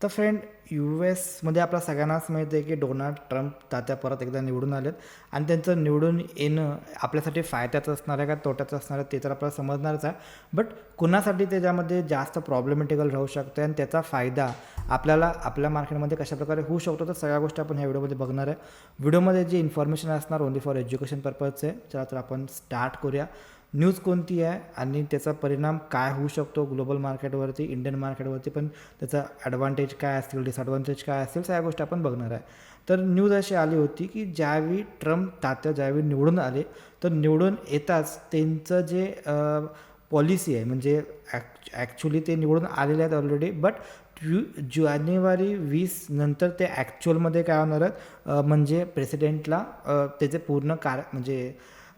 तर friend you एसमध्ये आपल्या सगळ्यांनाच माहिती आहे की डोनाल्ड ट्रम्प तात्या परत एकदा निवडून आलेत. आणि त्यांचं निवडून येणं आपल्यासाठी फायद्याचं असणार आहे का तोट्याचं असणार आहे ते तर आपल्याला समजणारच आहे. बट कुणासाठी त्याच्यामध्ये जास्त प्रॉब्लेमॅटिकल राहू शकतं आणि त्याचा फायदा आपल्याला आपल्या मार्केटमध्ये कशाप्रकारे होऊ शकतो तर सगळ्या गोष्टी आपण ह्या व्हिडिओमध्ये बघणार आहे. व्हिडिओमध्ये जी इन्फॉर्मेशन असणार ओनली फॉर एज्युकेशन पर्पजचे चला तर आपण स्टार्ट करूया. न्यूज कोणती आहे आणि त्याचा परिणाम काय होऊ शकतो ग्लोबल मार्केटवरती इंडियन मार्केटवरती पण त्याचा ॲडव्हान्टेज काय असतील डिसॲडव्हान्टेज काय असतील सगळ्या गोष्टी आपण बघणार आहे. तर न्यूज अशी आली होती की ज्यावेळी ट्रम्प तात्या ज्यावेळी निवडून आले तर निवडून येताच त्यांचं जे पॉलिसी आहे म्हणजे ॲक् ॲक्च्युली ते निवडून आलेले आहेत ऑलरेडी बट जु जानेवारी वीस नंतर ते ॲक्च्युअलमध्ये काय होणार आहेत म्हणजे प्रेसिडेंटला त्याचे पूर्ण कार म्हणजे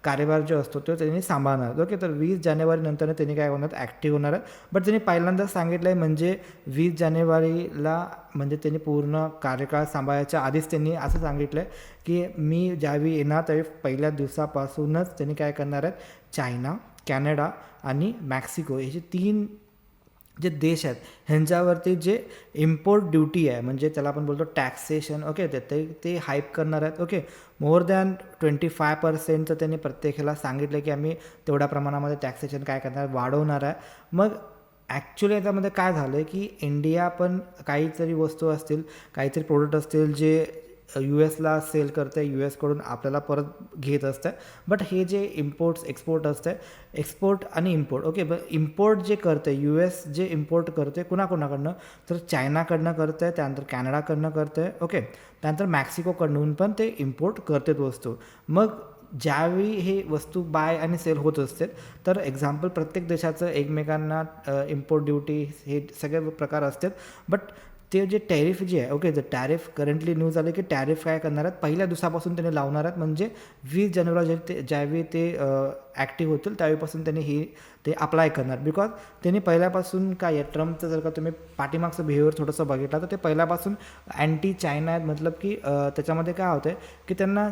कार्यभार जो असतो तो त्यांनी सांभाळणार. ओके तर वीस जानेवारी नंतर त्यांनी काय होणार? ॲक्टिव्ह होणार आहे. बट त्यांनी पहिल्यांदा सांगितलं आहे म्हणजे वीस जानेवारीला म्हणजे त्यांनी पूर्ण कार्यकाळ सांभाळायच्या आधीच त्यांनी असं सांगितलं आहे की मी ज्यावेळी येणार त्यावेळी पहिल्या दिवसापासूनच त्यांनी काय करणार आहेत? चायना कॅनडा आणि मॅक्सिको. हे जे तीन जे देश आहेत ह्यांच्यावरती जे इम्पोर्ट ड्युटी आहे म्हणजे त्याला आपण बोलतो टॅक्सेशन ओके ते ते ते हाईप करणार आहेत okay more than twenty five पर्सेंटचं त्यांनी प्रत्येकाला सांगितलं की आम्ही तेवढ्या प्रमाणामध्ये टॅक्सेशन काय करणार वाढवणार आहे. मग ॲक्च्युली याच्यामध्ये काय झालं आहे की इंडिया पण काहीतरी वस्तू असतील काहीतरी प्रोडक्ट असतील जे यू एसला सेल करते यू एसकडून आपल्याला परत घेत असतं बट हे जे इम्पोर्ट्स एक्सपोर्ट असतं एक्सपोर्ट आणि इम्पोर्ट ओके ब इम्पोर्ट जे करते यू एस जे इम्पोर्ट करते कुणाकुणाकडनं? तर चायनाकडनं करतं आहे त्यानंतर कॅनडाकडनं करतं आहे ओके त्यानंतर मॅक्सिकोकडून पण ते इम्पोर्ट करतेत वस्तू. मग ज्यावेळी हे वस्तू बाय आणि सेल होत असते तर एक्झाम्पल प्रत्येक देशाचं एकमेकांना इम्पोर्ट ड्युटी हे सगळे प्रकार असतात. बट ते जे टॅरिफ जे आहे ओके जर टॅरिफ करंटली न्यूज आले की टॅरिफ काय करणार आहेत? पहिल्या दिवसापासून त्यांनी लावणार आहेत म्हणजे वीस जानेवारी जे ते ज्यावेळी ते ॲक्टिव्ह होतील त्यावेळीपासून त्यांनी ही ते अप्लाय करणार. बिकॉज त्यांनी पहिल्यापासून काय आहे ट्रम्पचं जर का तुम्ही पाठीमागचं बिहेवियर थोडंसं बघितलं तर ते पहिल्यापासून अँटी चायना आहेत. मतलब की त्याच्यामध्ये काय होतं की त्यांना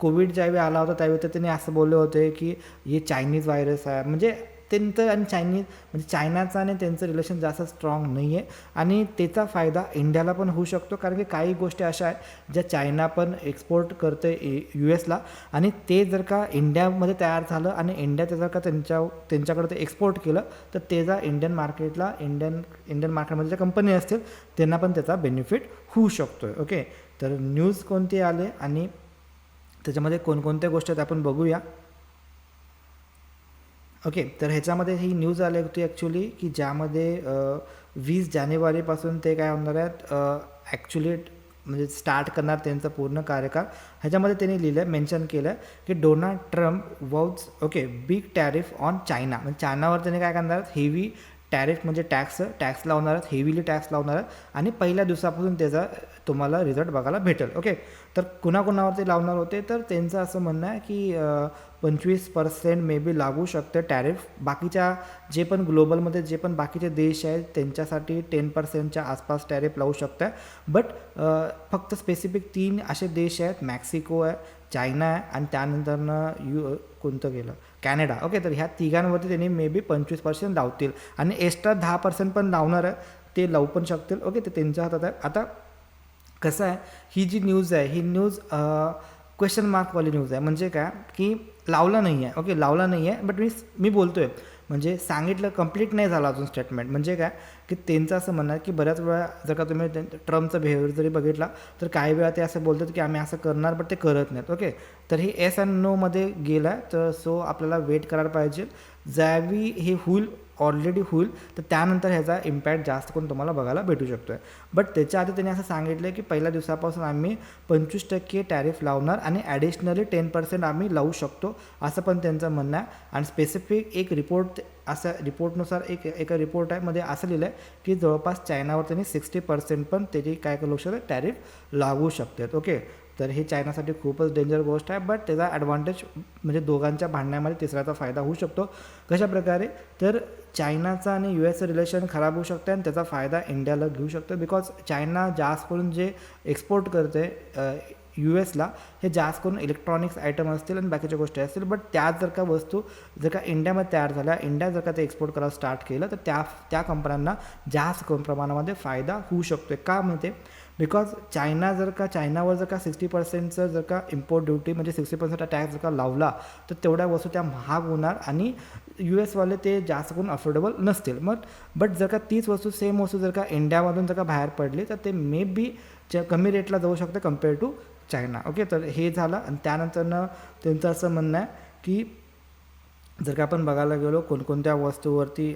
कोविड ज्यावेळी आला होता त्यावेळी तर त्यांनी असं बोलले होते की हे चायनीज व्हायरस आहे. म्हणजे त्यांचं आणि चायनीज म्हणजे चायनाचं आणि त्यांचं रिलेशन जास्त स्ट्रॉंग नाही आहे आणि त्याचा फायदा इंडियाला पण होऊ शकतो कारण की काही गोष्टी अशा आहेत ज्या चायना पण एक्सपोर्ट करते यू एसला आणि ते जर का इंडियामध्ये तयार झालं आणि इंडिया ते जर का त्यांच्या त्यांच्याकडे ते एक्सपोर्ट केलं तर त्याचा इंडियन मार्केटला इंडियन इंडियन मार्केटमध्ये ज्या कंपनी असतील त्यांना पण त्याचा बेनिफिट होऊ शकतो आहे ओके तर न्यूज कोणती आले आणि त्याच्यामध्ये कोणकोणत्या गोष्टी आहेत आपण बघूया. ओके तर ह्याच्यामध्ये ही न्यूज आली होती ॲक्च्युली की ज्यामध्ये वीस जानेवारीपासून ते काय होणार आहेत ॲक्च्युली म्हणजे स्टार्ट करणार त्यांचा पूर्ण कार्यकाळ. ह्याच्यामध्ये त्यांनी लिहिलं आहे मेन्शन केलं आहे की Donald Trump was okay big tariff on China म्हणजे चायनावर त्यांनी काय करणार आहेत हेवी टॅरिफ म्हणजे टॅक्स टॅक्स लावणार आहेत हेवीली टॅक्स लावणार आहेत. आणि पहिल्या दिवसापासून त्याचा तुम्हाला रिझल्ट बघायला भेटेल. ओके तर कुणाकुणावरती लावणार होते तर त्यांचं असं म्हणणं आहे की पंचवीस पर्सेंट मे बी लागू शकते टॅरिफ बाकीच्या जे पण ग्लोबलमध्ये जे पण बाकीचे देश आहेत त्यांच्यासाठी टेन पर्सेंटच्या आसपास टॅरिफ लावू शकतं. बट फक्त स्पेसिफिक तीन असे देश आहेत. मॅक्सिको आहे चायना आहे आणि त्यानंतरनं यू कोणतं गेलं? कॅनडा ओके तर ह्या तिघांवरती त्यांनी मे बी पंचवीस पर्सेंट लावतील. आणि एक्स्ट्रा दहा पर्सेंट पण लावणार आहे ते लावू पण शकतील. ओके ते त्यांच्या हातात आहे. आता कसं आहे ही जी न्यूज आहे ही न्यूज क्वेश्चन मार्कवाली न्यूज आहे. म्हणजे काय? की लावला नाही आहे ओके लावला नाही आहे बट मी मी बोलतो आहे म्हणजे सांगितलं कंप्लीट नाही झालं अजून स्टेटमेंट म्हणजे काय? की त्यांचं असं म्हणणं आहे की बऱ्याच वेळा जर का तुम्ही त्यां- ट्रम्पचा बिहेवियर जरी बघितला तर काही वेळा ते असं बोलतात की आम्ही असं करणार बट ते करत नाहीत. ओके तर हे एस अँड नोमध्ये गेलं आहे तर सो आपल्याला वेट करायला पाहिजे. ज्यावी हे होईल ऑलरेडी होईल तर त्यानंतर ह्याचा इम्पॅक्ट जास्त करून तुम्हाला बघायला भेटू शकतो आहे बट त्याच्या आधी त्यांनी असं सांगितलं की पहिल्या दिवसापासून आम्ही पंचवीस टक्के टॅरिफ लावणार आणि ॲडिशनली टेन पर्सेंट आम्ही लावू शकतो असं पण त्यांचं म्हणणं आहे. आणि स्पेसिफिक एक रिपोर्ट असं रिपोर्टनुसार एक एका रिपोर्ट आहे मध्ये असं लिहिलं आहे की जवळपास चायनावर त्यांनी सिक्स्टी पर्सेंट पण त्याची काय करू शकतात टॅरिफ लागू शकतात. ओके तर हे चायनासाठी खूपच डेंजर गोष्ट आहे बट त्याचा ॲडव्हान्टेज म्हणजे दोघांच्या भांडण्यामध्ये तिसऱ्याचा फायदा होऊ शकतो. कशा प्रकारे? तर चायनाचा आणि यू एसचं रिलेशन खराब होऊ शकतं आणि त्याचा फायदा इंडियाला घेऊ शकतो बिकॉज चायना जास्त करून जे एक्सपोर्ट करते यू एसला हे जास्त करून इलेक्ट्रॉनिक्स आयटम असतील आणि बाकीच्या गोष्टी असतील. बट त्याच जर का वस्तू जर का इंडियामध्ये तयार झाल्या इंडिया जर का ते एक्सपोर्ट करायला स्टार्ट केलं तर त्या त्या कंपन्यांना जास्त प्रमाणामध्ये फायदा होऊ शकतो का म्हणते बिकॉज चायना जर का चायनावर जर का सिक्स्टी पर्सेंटचं जर का इम्पोर्ट ड्युटी म्हणजे सिक्स्टी पर्सेंटचा टॅक्स जर का लावला तर तेवढ्या वस्तू त्या महाग होणार आणि यू एसवाले ते जास्त करून अफोर्डेबल नसतील. मग बट जर का तीच वस्तू सेम वस्तू जर का इंडियामधून जर का बाहेर पडली तर ते मे बी च कमी रेटला जाऊ शकतं कंपेअर टू चायना ओके तर हे झालं आणि त्यानंतरनं त्यांचं असं म्हणणं आहे की जर का आपण बघायला गेलो कोणकोणत्या वस्तूवरती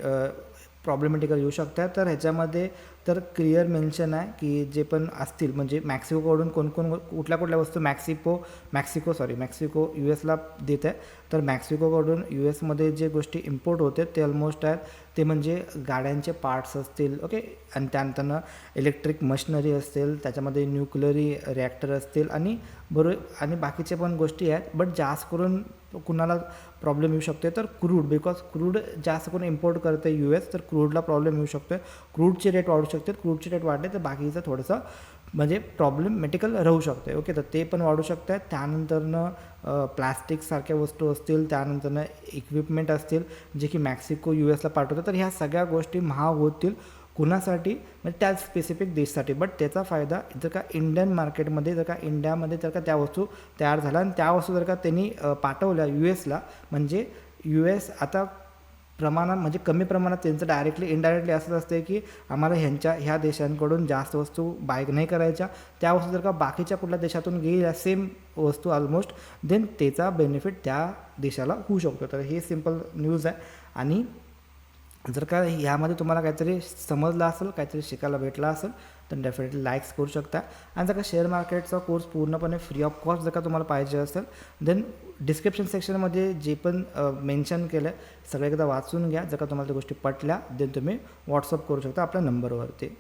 प्रॉब्लेमॅटिकल येऊ शकतात. तर ह्याच्यामध्ये तर क्लिअर मेन्शन आहे की जे पण असतील म्हणजे मॅक्सिकोकडून कोणकोण कुठल्या कुठल्या वस्तू Mexico Mexico sorry Mexico U एसला देत आहे तर मॅक्सिकोकडून यू एसमध्ये जे गोष्टी इम्पोर्ट होते ते ऑलमोस्ट आहेत. ते म्हणजे गाड्यांचे पार्ट्स असतील ओके आणि त्यानंतरनं इलेक्ट्रिक मशिनरी असतील त्याच्यामध्ये न्यूक्लिअरी रिॲक्टर असतील आणि बरो आणि बाकीचे पण गोष्टी आहेत. बट जास्त करून कुणाला प्रॉब्लेम येऊ शकते तर क्रूड बिकॉज क्रूड जास्त करून इम्पोर्ट करते यू एस तर क्रूडला प्रॉब्लेम येऊ शकतो क्रूडचे रेट वाढू शकते क्रूडचे रेट वाढले तर बाकीचं थोडंसं म्हणजे प्रॉब्लेम मेटिकल राहू शकते ओके तर ते पण वाढू शकतात त्यानंतरनं प्लास्टिकसारख्या वस्तू असतील त्यानंतरनं इक्विपमेंट असतील जे की मॅक्सिको यू एसला पाठवतात. तर ह्या सगळ्या गोष्टी महाग होतील. कुणासाठी? म्हणजे त्या स्पेसिफिक देशसाठी. बट त्याचा फायदा जर का इंडियन मार्केटमध्ये जर का इंडियामध्ये जर का त्या वस्तू तयार झाल्या आणि त्या वस्तू जर का त्यांनी पाठवल्या यू एसला म्हणजे यू एस आता प्रमाणात म्हणजे कमी प्रमाणात त्यांचं डायरेक्टली इनडायरेक्टली असंच असते की आम्हाला ह्यांच्या ह्या देशांकडून जास्त वस्तू बाय नाही करायच्या. त्या वस्तू जर का बाकीच्या कुठल्या देशातून गेल्या सेम वस्तू ऑलमोस्ट देन त्याचा बेनिफिट त्या देशाला होऊ शकतो. तर हे सिंपल न्यूज आहे. आणि जर का ह्यामध्ये तुम्हाला काहीतरी समजलं असेल काहीतरी शिकायला भेटलं असेल तर डेफिनेटली लाईक्स करू शकता. आणि जर का शेअर मार्केटचा कोर्स पूर्णपणे फ्री ऑफ कॉस्ट जर का तुम्हाला पाहिजे असेल देन डिस्क्रिप्शन सेक्शनमध्ये जे पण मेन्शन केलं आहे सगळं एकदा वाचून घ्या. जर का तुम्हाला त्या गोष्टी पटल्या देन तुम्ही व्हॉट्सअप करू शकता आपल्या नंबरवरती